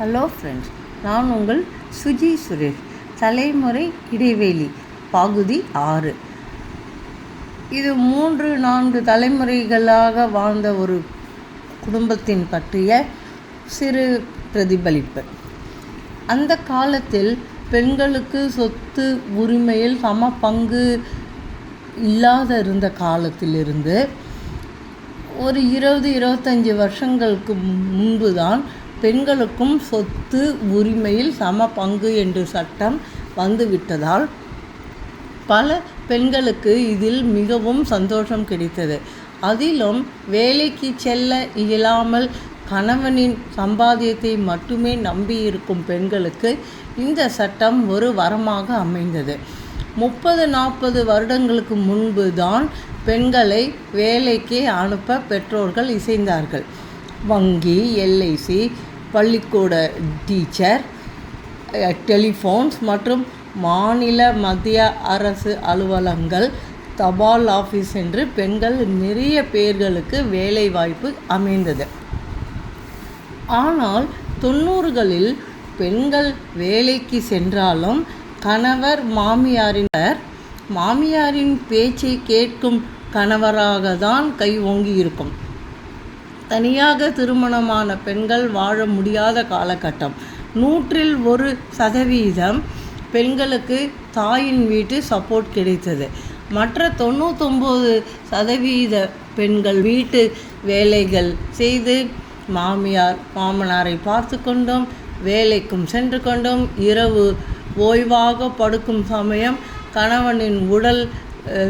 Hello friends நான் உங்கள் சுஜி சுரேஷ். தலைமுறை இடைவெளி பகுதி ஆறு. இது மூன்று நான்கு தலைமுறைகளாக வாழ்ந்த ஒரு குடும்பத்தின் பற்றிய சிறு பிரதிபலிப்பு. அந்த காலத்தில் பெண்களுக்கு சொத்து உரிமையில் சம பங்கு இல்லாத இருந்த காலத்திலிருந்து ஒரு இருபது இருபத்தஞ்சி வருஷங்களுக்கு முன்பு தான் பெண்களுக்கும் சொத்து உரிமையில் சம பங்கு என்று சட்டம் வந்துவிட்டதால் பல பெண்களுக்கு இதில் மிகவும் சந்தோஷம் கிடைத்தது. அதிலும் வேலைக்கு செல்ல இயலாமல் கணவனின் சம்பாத்தியத்தை மட்டுமே நம்பியிருக்கும் பெண்களுக்கு இந்த சட்டம் ஒரு வரமாக அமைந்தது. முப்பது நாற்பது வருடங்களுக்கு முன்பு தான் பெண்களை வேலைக்கு அனுப்ப பெற்றோர்கள் இசைந்தார்கள். வங்கி எல்ஐசி பள்ளிக்கூட டீச்சர் டெலிஃபோன்ஸ் மற்றும் மாநில மத்திய அரசு அலுவலகங்கள் தபால் ஆஃபீஸ் என்று பெண்கள் நிறைய பேர்களுக்கு வேலை வாய்ப்பு அமைந்தது. ஆனால் தொண்ணூறுகளில் பெண்கள் வேலைக்கு சென்றாலும் கணவர் மாமியாரினர் மாமியாரின் பேச்சை கேட்கும் கணவராக தான் கை ஓங்கி இருக்கும் தனியாக திருமணமான பெண்கள் வாழ முடியாத காலகட்டம். நூற்றில் ஒரு சதவீதம் பெண்களுக்கு தாயின் வீட்டு சப்போர்ட் கிடைத்தது. மற்ற தொண்ணூத்தொம்பது சதவீத பெண்கள் வீட்டு வேலைகள் செய்து மாமியார் மாமனாரை பார்த்து கொண்டும் வேலைக்கும் சென்று கொண்டும். இரவு ஓய்வாக படுக்கும் சமயம் கணவனின் உடல்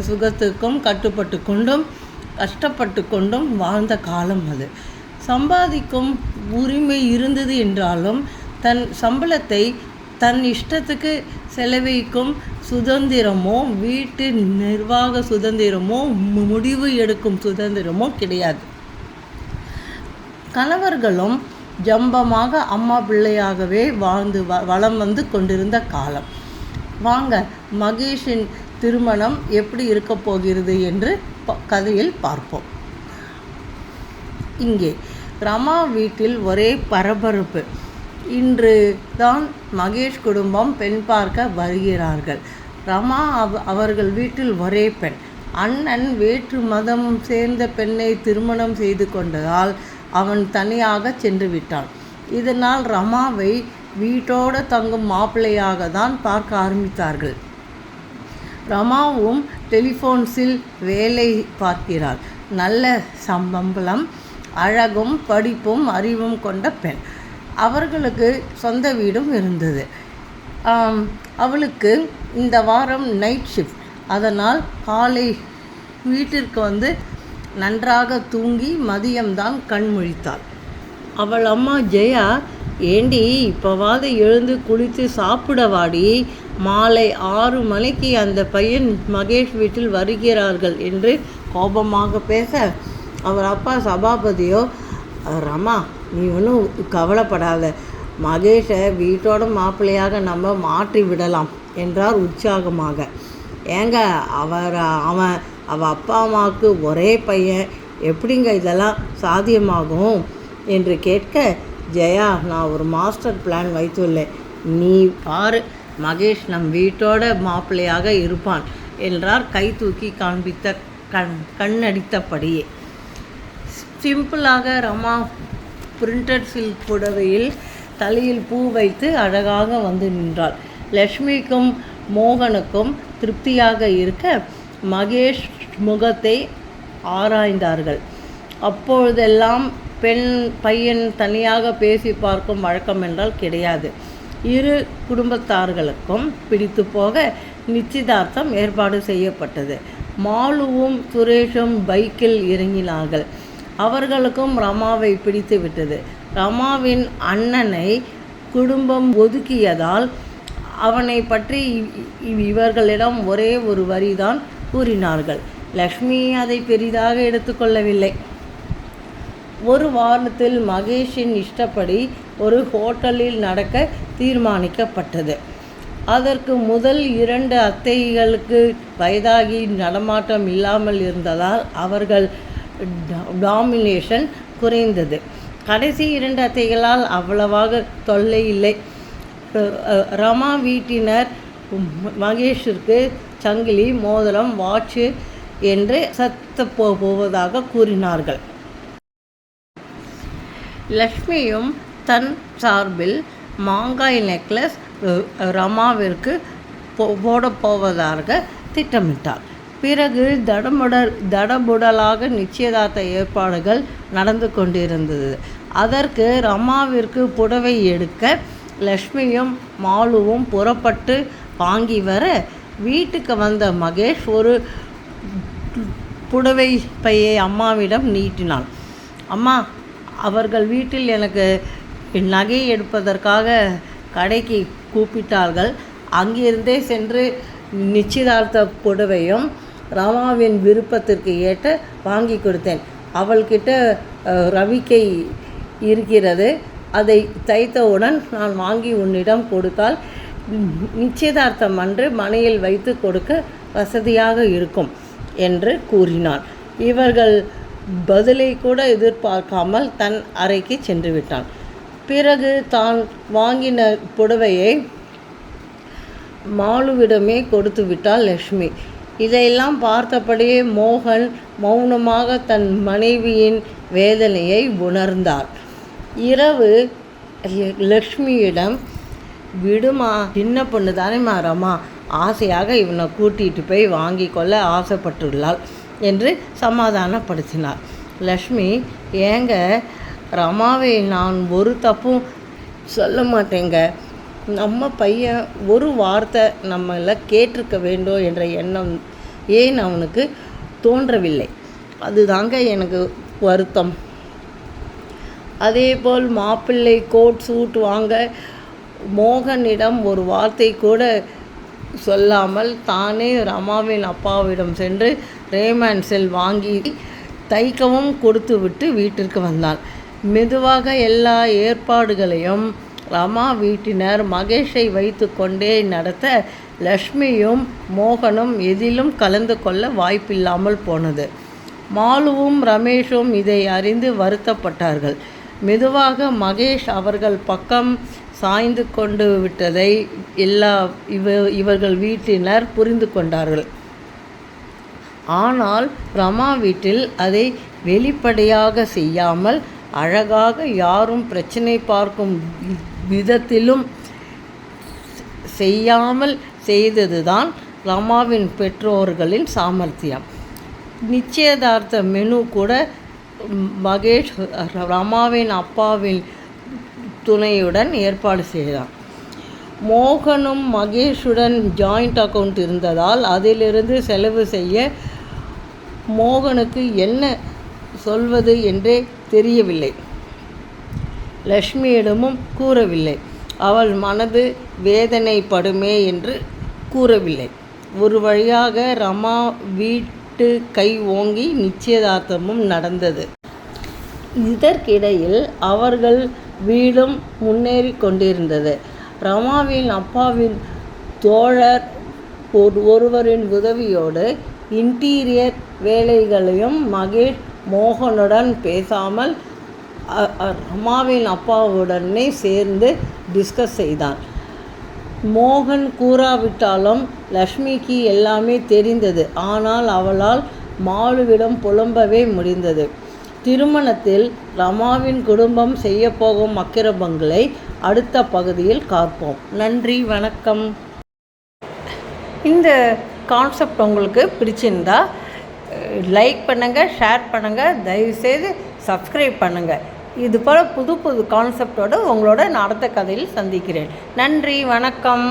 சுகத்துக்கும் கட்டுப்பட்டு கொண்டும். கஷ்டப்பட்டு கொண்டும் வாழ்ந்த காலம் அது. சம்பாதிக்கும் உரிமை இருந்தது என்றாலும் தன் சம்பளத்தை தன் இஷ்டத்துக்கு செலவழிக்கும் சுதந்திரமோ வீட்டு நிர்வாக சுதந்திரமோ முடிவு எடுக்கும் சுதந்திரமோ கிடையாது. கணவர்களும் ஜம்பமாக அம்மா பிள்ளையாகவே வாழ்ந்து வ வளம் வந்து கொண்டிருந்த காலம். வாங்க மகேஷின் திருமணம் எப்படி இருக்க போகிறது என்று கதையில் பார்ப்போம். இங்கே ரமா வீட்டில் ஒரே பரபரப்பு. இன்று தான் மகேஷ் குடும்பம் பெண் பார்க்க வருகிறார்கள். ரமா அவ அவர்கள் வீட்டில் ஒரே பெண். அண்ணன் வேற்று மதம் சேர்ந்த பெண்ணை திருமணம் செய்து கொண்டதால் அவன் தனியாக சென்று விட்டான். இதனால் ரமாவை வீட்டோடு தங்கும் மாப்பிள்ளையாக தான் பார்க்க ஆரம்பித்தார்கள். ரமாவும் டெலிஃபோன்ஸில் வேலை பார்க்கிறாள் நல்ல சம்பளம் அழகும் படிப்பும் அறிவும் கொண்ட பெண். அவர்களுக்கு சொந்த வீடும் இருந்தது. அவளுக்கு இந்த வாரம் நைட் ஷிஃப்ட் அதனால் காலை வீட்டிற்கு வந்து நன்றாக தூங்கி மதியம்தான் கண் முழித்தாள். அவள் அம்மா ஜெயா ஏண்டி இப்போவாது எழுந்து குளித்து சாப்பிட வாடி மாலை ஆறு மணிக்கு அந்த பையன் மகேஷ் வீட்டில் வருகிறார்கள் என்று கோபமாக பேச அவர் அப்பா சபாபதியோ? ரமா நீ ஒன்றும் கவலைப்படாத. மகேஷை வீட்டோட மாப்பிள்ளையாக நம்ம மாற்றி விடலாம் என்றார் உற்சாகமாக. ஏங்க அவர் அவன் அவள் அப்பா அம்மாவுக்கு ஒரே பையன். எப்படிங்க இதெல்லாம் சாத்தியமாகும்? என்று கேட்க ஜெயா நான் ஒரு மாஸ்டர் பிளான் வைத்துள்ளேன். நீ பாரு மகேஷ் நம் வீட்டோட மாப்பிள்ளையாக இருப்பான் என்றார் கை தூக்கி காண்பித்த கண் கண்ணடித்தபடியே. சிம்பிளாக ரமா பிரிண்டட் சில்க் புடவையில் தலையில் பூ வைத்து அழகாக வந்து நின்றாள். லக்ஷ்மிக்கும் மோகனுக்கும் திருப்தியாக இருக்க மகேஷ் முகத்தை ஆராய்ந்தார்கள். அப்பொழுதெல்லாம் பெண் பையன் தனியாக பேசி பார்க்கும் வழக்கம் என்றால் கிடையாது. இரு குடும்பத்தார்களுக்கும் பிடித்து போக நிச்சயதார்த்தம் ஏற்பாடு செய்யப்பட்டது. மாலுவும் சுரேஷும் பைக்கில் இறங்கினார்கள். அவர்களுக்கும் ரமாவை பிடித்து விட்டது. ரமாவின் அண்ணனை குடும்பம் ஒதுக்கியதால் அவனை பற்றி இவர்களிடம் ஒரே ஒரு வரிதான் கூறினார்கள். லக்ஷ்மி அதை பெரிதாக எடுத்துக்கொள்ளவில்லை. ஒரு வாரத்தில் மகேஷின் இஷ்டப்படி ஒரு ஹோட்டலில் நடக்க தீர்மானிக்கப்பட்டது. அதற்கு முதல் இரண்டு அத்தைகளுக்கு வயதாகி நடமாட்டம் இல்லாமல் இருந்ததால் அவர்கள் டாமினேஷன் குறைந்தது. கடைசி இரண்டு அத்தைகளால் அவ்வளவாக தொல்லை இல்லை. ரமா வீட்டினர் மகேஷிற்கு சங்கிலி மோதிரம் வாட்சு என்று சத்த போவதாக கூறினார்கள். லக்ஷ்மியும் தன் சார்பில் மாங்காய் நெக்லஸ் ரமாவிற்கு போ- போடப் போவதாக திட்டமிட்டார். பிறகு தடமுட தடபுடலாக நிச்சயதார்த்த ஏற்பாடுகள் நடந்து கொண்டிருந்தது. அதற்கு ரமாவிற்கு புடவை எடுக்க லக்ஷ்மியும் மாலுவும் புறப்பட்டு வாங்கி வர வீட்டுக்கு வந்த மகேஷ் ஒரு புடவை பையை அம்மாவிடம் நீட்டினான். அம்மா அவர்கள் வீட்டில் எனக்கு நகை எடுப்பதற்காக கடைக்கு கூப்பிட்டார்கள். அங்கிருந்தே சென்று நிச்சயதார்த்த புடவையும் ரமாவின் விருப்பத்திற்கு ஏற்ற வாங்கி கொடுத்தேன். அவள்கிட்ட ரவிக்கை இருக்கிறது. அதை தைத்தவுடன் நான் வாங்கி உன்னிடம் கொடுத்தால் நிச்சயதார்த்தம் அன்று மனையில் வைத்து கொடுக்க வசதியாக இருக்கும் என்று கூறினான் இவர்கள் பதிலை கூட எதிர்பார்க்காமல் தன் அறைக்கு சென்று விட்டான். பிறகு தான் வாங்கின புடவையை மாலுவிடமே கொடுத்து விட்டாள் லக்ஷ்மி இதையெல்லாம் பார்த்தபடியே மோகன் மௌனமாக தன் மனைவியின் வேதனையை உணர்ந்தார். இரவு லக்ஷ்மியிடம் விடுமா சின்ன பொண்ணு தானே மாறம்மா ஆசையாக இவனை கூட்டிகிட்டு போய் வாங்கி கொள்ள ஆசைப்பட்டுள்ளாள். என்று சமாதானப்படுத்தினார். லக்ஷ்மி ஏங்க ரமாவை நான் ஒரு தப்பும் சொல்ல மாட்டேங்க. நம்ம பையன் ஒரு வார்த்தை நம்மள கேட்டிருக்க வேண்டும் என்ற எண்ணம் ஏன் அவனுக்கு தோன்றவில்லை? அதுதாங்க எனக்கு வருத்தம். அதேபோல் மாப்பிள்ளை கோட் சூட் வாங்க மோகனிடம் ஒரு வார்த்தை கூட சொல்லாமல் தானே ரமாவின் அப்பாவிடம் சென்று ரேமான்செல் வாங்கி தைக்கவும் கொடுத்துவிட்டு வீட்டிற்கு வந்தான் மெதுவாக எல்லா ஏற்பாடுகளையும் ரமா வீட்டினர் மகேஷை வைத்து கொண்டே நடத்த லக்ஷ்மியும் மோகனும் எதிலும் கலந்து கொள்ள வாய்ப்பில்லாமல் போனது. மாலுவும் ரமேஷும் இதை அறிந்து வருத்தப்பட்டார்கள். மெதுவாக மகேஷ் அவர்கள் பக்கம் சாய்ந்து கொண்டு விட்டதை எல்லா இவ இவர்கள் வீட்டினர் புரிந்து கொண்டார்கள். ஆனால் ரமா வீட்டில் அதை வெளிப்படையாக செய்யாமல் அழகாக யாரும் பிரச்சனை பார்க்கும் வி- விதத்திலும் செய்யாமல் செய்ததுதான் ரமாவின் பெற்றோர்களின் சாமர்த்தியம். நிச்சயதார்த்த மெனு கூட மகேஷ் ரமாவின் அப்பாவின் துணையுடன் ஏற்பாடு செய்தான் மோகனும் மகேஷுடன் ஜாயிண்ட் அக்கவுண்ட் இருந்ததால் அதிலிருந்து செலவு செய்ய மோகனுக்கு என்ன சொல்வது என்றே தெரியவில்லை. லக்ஷ்மியிடமும் கூறவில்லை. அவள் மனது வேதனைப்படுமே என்று கூறவில்லை. ஒரு வழியாக ரமா வீட்டு கை ஓங்கி நிச்சயதார்த்தமும் நடந்தது. இதற்கிடையில் அவர்கள் வீடும் முன்னேறி கொண்டிருந்தது. ரமாவின் அப்பாவின் தோழர் ஒரு ஒருவரின் உதவியோடு இன்டீரியர் வேலைகளையும் மகேஷ் மோகனுடன் பேசாமல் ரமாவின் அப்பாவுடனே சேர்ந்து டிஸ்கஸ் செய்தான் மோகன் கூறாவிட்டாலும் லக்ஷ்மிக்கு எல்லாமே தெரிந்தது. ஆனால் அவளால் மாலுவிடம் புலம்பவே முடிந்தது. திருமணத்தில் ரமாவின் குடும்பம் செய்யப்போகும் அக்கிரமங்களை அடுத்த பகுதியில் காப்போம். நன்றி வணக்கம். இந்த கான்செப்ட் உங்களுக்கு பிடிச்சிருந்தா லைக் பண்ணுங்கள் ஷேர் பண்ணுங்கள் தயவுசெய்து சப்ஸ்கிரைப் பண்ணுங்கள் இது போல் புது புது கான்செப்டோடு உங்களோட நான் அடுத்த கதையில் சந்திக்கிறேன். நன்றி வணக்கம்.